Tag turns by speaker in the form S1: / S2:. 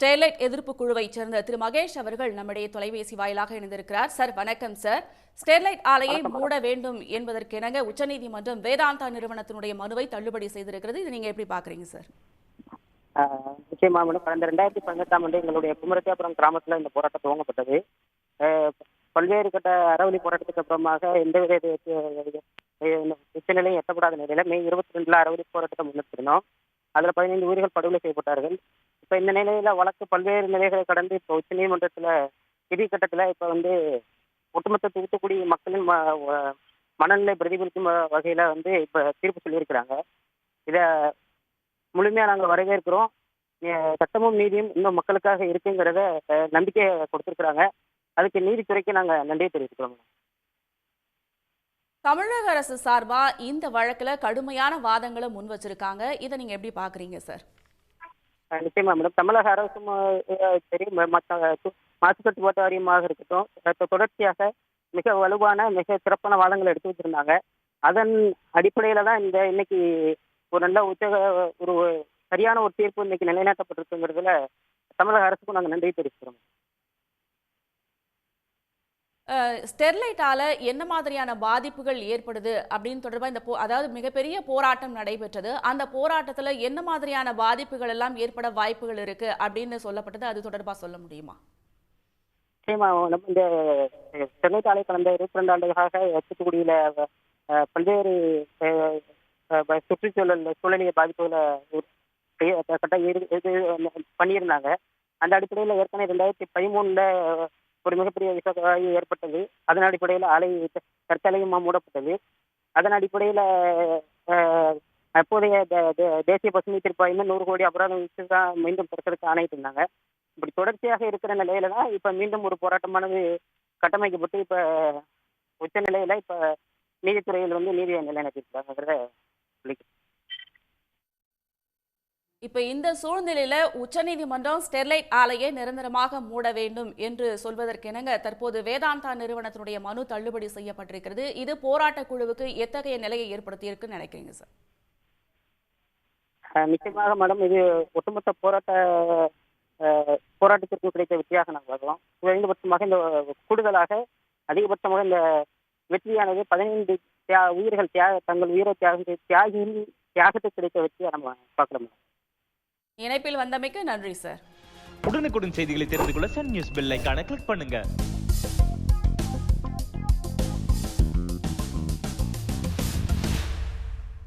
S1: Sterlite எதிர்ப்பு குழுவைச் சேர்ந்த திரு மகேஷ் அவர்கள் நம்முடைய தொலைபேசி வாயிலாக இணைந்திருக்கிறார். சார் வணக்கம் சார். ஸ்டெர்லைட் ஆலையை மூட வேண்டும் என்பதற்கெனங்க உச்சநீதிமன்றம் வேதாந்தா நிறுவனத்தினுடைய மனுவை தள்ளுபடி செய்திருக்கிறது. இது நீங்க எப்படி பாக்குறீங்க சார்?
S2: நிச்சயமா மேடம். கடந்த ரெண்டாயிரத்தி பதினெட்டாம் ஆண்டு எங்களுடைய குமரத்தியாபுரம் கிராமத்தில் இந்த போராட்டம் துவங்கப்பட்டது. பல்வேறு கட்ட அறவழி போராட்டத்துக்கு அப்புறமாக எந்தவித இது- இது- உச்சநிலையும் எட்டப்படாத நிலையில மே இருபத்தி ரெண்டுல அறவழி போராட்டத்தை முன்னெடுத்திருந்தோம். அதுல பதினைந்து உயிர்கள் படுகொலை செய்யப்பட்டார்கள். இப்ப இந்த நிலையில வழக்கு பல்வேறு நிலைகளை கடந்து இப்ப உச்சநீதிமன்றத்துல இறுதி கட்டத்துல இப்ப வந்து ஒட்டுமொத்த தூத்துக்குடி மக்களின் மனநிலை பிரதிபலிக்கும் வகையில வந்து இப்ப தீர்ப்பு சொல்லியிருக்கிறாங்க. இத முழுமையா நாங்க வரவேற்கிறோம். சட்டமும் நீதியும் இன்னும் மக்களுக்காக இருக்குங்கிறத நம்பிக்கை நம்பிக்கையை கொடுத்திருக்கிறாங்க. அதுக்கு நீதித்துறைக்கு நாங்க நன்றி தெரிவிக்கிறோம்
S1: தமிழக அரசு சார்பா இந்த வழக்குல கடுமையான வாதங்களை முன் வச்சிருக்காங்க இதை நீங்க எப்படி பாக்குறீங்க சார்?
S2: நிச்சயமா மேடம் தமிழக அரசும் சரி ம- மற்ற வாரியமாக இருக்கட்டும் தொடர்ச்சியாக மிக வலுவான மிக சிறப்பான வாதங்களை எடுத்து வச்சிருந்தாங்க. அதன் அடிப்படையில தான் இந்த இன்னைக்கு ஒரு நல்ல உச்ச ஒரு சரியான ஒரு தீர்ப்பு இன்னைக்கு நிலைநாட்டப்பட்டிருக்குங்கிறதுல தமிழக அரசுக்கும் நாங்கள் நன்றி தெரிவிக்கிறோம்
S1: ஸ்டெர்லைட்டால என்ன மாதிரியான பாதிப்புகள் ஏற்படுது அப்படின்னு தொடர்பாக இந்த போ- அதாவது மிகப்பெரிய போராட்டம் நடைபெற்றது. அந்த போராட்டத்துல என்ன மாதிரியான பாதிப்புகள் எல்லாம் ஏற்பட வாய்ப்புகள் இருக்கு அப்படின்னு சொல்லப்பட்டது. அது தொடர்பா சொல்ல முடியுமா?
S2: நிச்சயமா நம்ம இந்த ஸ்டெர்லைட் சென்னை தாலை கடந்த இருபத்தி ரெண்டு ஆண்டுகளாக தூத்துக்குடியில அஹ், பல்வேறு அஹ், சுற்றுச்சூழல் சூழ்நிலை பாதிப்புகளை ஒரு- கட்ட பண்ணியிருந்தாங்க. அந்த அடிப்படையில் ஏற்கனவே ரெண்டாயிரத்தி பதிமூணுல ஒரு மிகப்பெரிய விஷவாயு ஏற்பட்டது. அதன் அடிப்படையில் ஆலை தற்காலிகமாக மூடப்பட்டது. அதன் அடிப்படையில் அப்போதைய தே- தேசிய பசுமை தீர்ப்பாயம் நூறு கோடி அபராதம் வச்சு தான் மீண்டும் திறக்கிறதுக்கு ஆணையிட்டு இருந்தாங்க இப்படி தொடர்ச்சியாக இருக்கிற நிலையில தான் இப்ப மீண்டும் ஒரு போராட்டமானது கட்டமைக்கப்பட்டு இப்ப உச்ச நிலையில இப்ப நீதித்துறையில் வந்து நீதியை நிலைநாட்டியிருக்காங்கிறத சொல்லிக்கிறேன்.
S1: இப்ப இந்த சூழ்நிலையில உச்சநீதிமன்றம் ஸ்டெர்லைட் ஆலையை நிரந்தரமாக மூட வேண்டும் என்று சொல்வதற்கெனங்க தற்போது வேதாந்தா நிறுவனத்தினுடைய மனு தள்ளுபடி செய்யப்பட்டிருக்கிறது. இது போராட்ட குழுவுக்கு எத்தகைய நிலையை ஏற்படுத்தியிருக்குன்னு நினைக்கிறீங்க சார்?
S2: நிச்சயமாக மேடம் இது ஒட்டுமொத்த போராட்ட போராட்டத்திற்கு கிடைத்த வெற்றியாக நாங்கள் வரலாம் குறைந்தபட்சமாக இந்த கூடுதலாக அதிகபட்சமாக இந்த வெற்றியானது பதினைந்து உயிர்கள் தியாக தங்கள் உயிரை தியாகம் செய்த தியாகியின் தியாகத்துக்கு கிடைத்த வெற்றியை நம்ம பார்க்கலாம் மேடம்.
S1: இணைப்பில் வந்தமைக்கு நன்றி சார்.
S3: உடனுக்குடன் செய்திகளை தெரிந்து கொள்ள சன் நியூஸ் பெல் ஐகானை கிளிக் பண்ணுங்க.